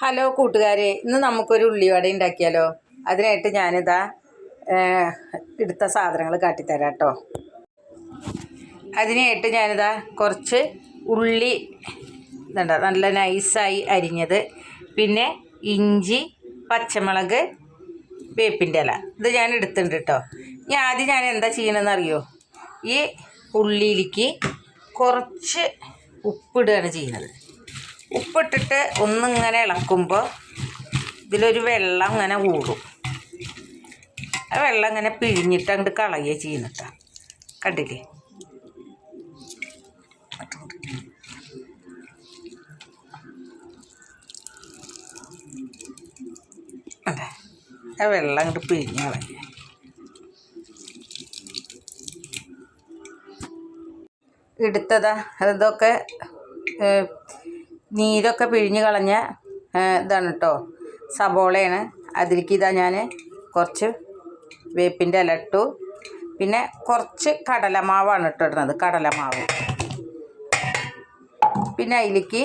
Hello കൂട്ടുകാരെ ഇന്ന് നമുക്കൊരു ഉള്ളിവട ഉണ്ടാക്കിയാലോ? അതിനായിട്ട് ഞാനിതാ എടുത്ത സാധനങ്ങൾ കാട്ടിത്തരാം കേട്ടോ അതിനായിട്ട് ഞാനിതാ കുറച്ച് ഉള്ളി ഇതുണ്ട നല്ല നൈസായി അരിഞ്ഞത്. പിന്നെ ഇഞ്ചി പച്ചമുളക് വേപ്പിന്റെ ഇല. ഇത് ഞാൻ എടുത്തിട്ടുണ്ട് കേട്ടോ. ഇനി ആദ്യം ഞാൻ എന്താ ചെയ്യണമെന്ന് അറിയോ? ഈ ഉള്ളിയിലേക്ക് കുറച്ച് ഉപ്പിടുകയാണ് ചെയ്യുന്നത്. ഉപ്പിട്ടിട്ട് ഒന്നിങ്ങനെ ഇളക്കുമ്പോൾ ഇതിലൊരു വെള്ളം ഇങ്ങനെ കൂടും ആ വെള്ളം ഇങ്ങനെ പിഴിഞ്ഞിട്ട് അങ്ങോട്ട് കളയുക ചെയ്യുന്നിട്ട കണ്ടില്ലേ? അതെ. ആ വെള്ളം അങ്ങോട്ട് പിഴിഞ്ഞ് കളയുക. എടുത്തതാ. ഇതൊക്കെ ഏഹ്, നീരൊക്കെ പിഴിഞ്ഞ് കളഞ്ഞ ഇതാണ് കേട്ടോ സബോളയാണ്. അതിലേക്ക് ഇതാ ഞാൻ കുറച്ച് വേപ്പിന്റെ ഇല ഇട്ടു. പിന്നെ കുറച്ച് കടലമാവാണ് ഇട്ടിടുന്നത് കടലമാവ്. പിന്നെ അതിലേക്ക്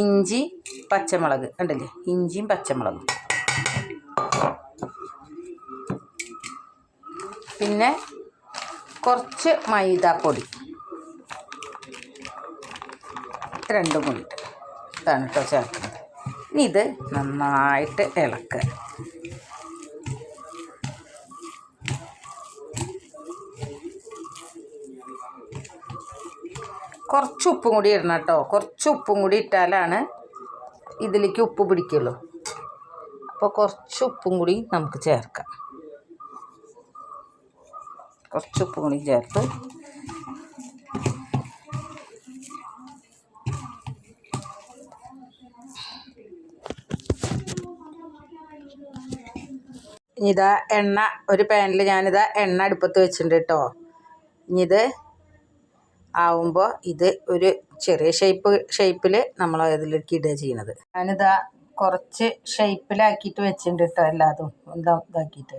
ഇഞ്ചി പച്ചമുളക് ഉണ്ടല്ലേ? ഇഞ്ചിയും പച്ചമുളകും. പിന്നെ കുറച്ച് മൈദാപ്പൊടി. രണ്ടും കൂടി ഇതാണ് കേട്ടോ ചേർക്കുന്നത്. ഇനി ഇത് നന്നായിട്ട് ഇളക്കുക കുറച്ച് ഉപ്പും കൂടി ഇടണം കേട്ടോ കുറച്ച് ഉപ്പും കൂടി ഇട്ടാലാണ് ഇതിലേക്ക് ഉപ്പ് പിടിക്കുള്ളൂ. അപ്പോൾ കുറച്ച് ഉപ്പും കൂടി നമുക്ക് ചേർക്കാം. കുറച്ച് ഉപ്പും കൂടി ചേർത്ത് ഇതാ എണ്ണ ഒരു പാനിൽ ഞാനിതാ എണ്ണ അടുപ്പത്ത് വെച്ചിട്ടുണ്ട് കേട്ടോ ഇനി ഇത് ആവുമ്പോൾ ഇത് ഒരു ചെറിയ ഷേപ്പ് ഷേപ്പിൽ നമ്മൾ അതിലേക്ക് ഇടുക ചെയ്യണത്. ഞാനിതാ കുറച്ച് ഷേപ്പിലാക്കിയിട്ട് വെച്ചിട്ടുണ്ട് കേട്ടോ എല്ലാതും. എന്താ ഇതാക്കിയിട്ട്?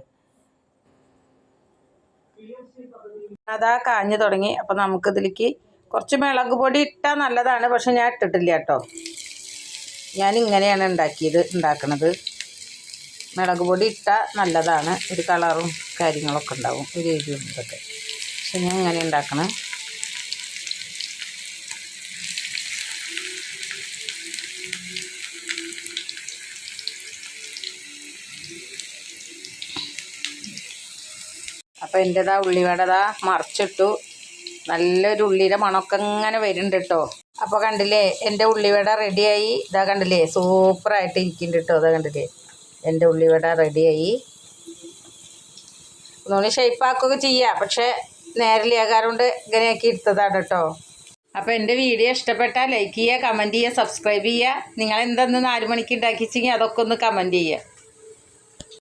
അതാ കാഞ്ഞു തുടങ്ങി. അപ്പം നമുക്കിതിലേക്ക് കുറച്ച് മുളക് പൊടി ഇട്ടാൽ നല്ലതാണ്. പക്ഷെ ഞാൻ ഇട്ടിട്ടില്ല കേട്ടോ ഞാൻ ഇങ്ങനെയാണ് ഉണ്ടാക്കിയത് ഉണ്ടാക്കണത്. മുളക് പൊടി ഇട്ടാൽ നല്ലതാണ്. ഒരു കളറും കാര്യങ്ങളൊക്കെ ഉണ്ടാവും. ഒരു എരിവും ഇതൊക്കെ. പക്ഷെ ഞാൻ ഇങ്ങനെ ഉണ്ടാക്കണേ. അപ്പോൾ എന്റെതാ ഉള്ളിവടതാ മറിച്ചിട്ടു. നല്ലൊരു ഉള്ളിയുടെ മണമൊക്കെ ഇങ്ങനെ വരുന്നുണ്ട് കേട്ടോ അപ്പോൾ കണ്ടില്ലേ എന്റെ ഉള്ളിവട റെഡിയായി ഇതാ കണ്ടില്ലേ സൂപ്പറായിട്ട് ഇരിക്കുന്നുണ്ട് കേട്ടോ അതാ കണ്ടില്ലേ. എന്റെ ഉള്ളിവട റെഡിയായി. ഒന്നുകൂടി ഷേപ്പാക്കുകയൊക്കെ ചെയ്യാം. പക്ഷേ നേരലിയാകാറുണ്ട് ഇങ്ങനെയാക്കി എടുത്തതാണ് കേട്ടോ. അപ്പോൾ എന്റെ വീഡിയോ ഇഷ്ടപ്പെട്ടാൽ ലൈക്ക് ചെയ്യുക കമന്റ് ചെയ്യുക സബ്സ്ക്രൈബ് ചെയ്യുക. നിങ്ങൾ എന്തെന്ന് നാല് മണിക്ക് ഉണ്ടാക്കിച്ചെങ്കിൽ അതൊക്കെ ഒന്ന് കമന്റ് ചെയ്യുക.